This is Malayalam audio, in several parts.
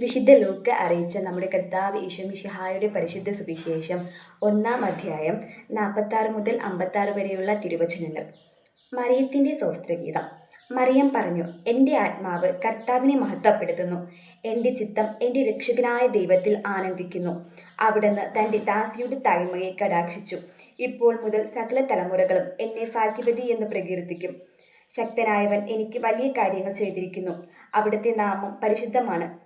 വിശുദ്ധ ലോക്ക് അറിയിച്ച നമ്മുടെ കർത്താവ് ഈശോമിശിഹായുടെ പരിശുദ്ധ സുവിശേഷം ഒന്നാം അധ്യായം നാൽപ്പത്താറ് മുതൽ അമ്പത്താറ് വരെയുള്ള തിരുവചനങ്ങൾ. മറിയത്തിന്റെ സ്വസ്ത്രഗീതം മറിയം പറഞ്ഞു എന്റെ ആത്മാവ് കർത്താവിനെ മഹത്വപ്പെടുത്തുന്നു. എന്റെ ചിത്തം എന്റെ രക്ഷകനായ ദൈവത്തിൽ ആനന്ദിക്കുന്നു. അവിടുന്ന് തന്റെ ദാസിയുടെ തായ്മയെ കടാക്ഷിച്ചു. ഇപ്പോൾ മുതൽ സകല തലമുറകളും എന്നെ ഭാഗ്യവതി എന്ന് പ്രകീർത്തിക്കും. ശക്തനായവൻ എനിക്ക് വലിയ കാര്യങ്ങൾ ചെയ്തിരിക്കുന്നു. അവിടുത്തെ നാമം പരിശുദ്ധമാണ്.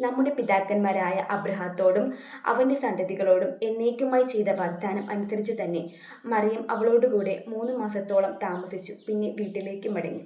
നമ്മുടെ പിതാക്കന്മാരായ അബ്രഹാത്തോടും അവന്റെ സന്തതികളോടും എന്നേക്കുമായി ചെയ്ത വാഗ്ദാനം അനുസരിച്ച് തന്നെ മറിയം അവളോടുകൂടെ മൂന്ന് മാസത്തോളം താമസിച്ചു. പിന്നെ വീട്ടിലേക്ക് മടങ്ങി.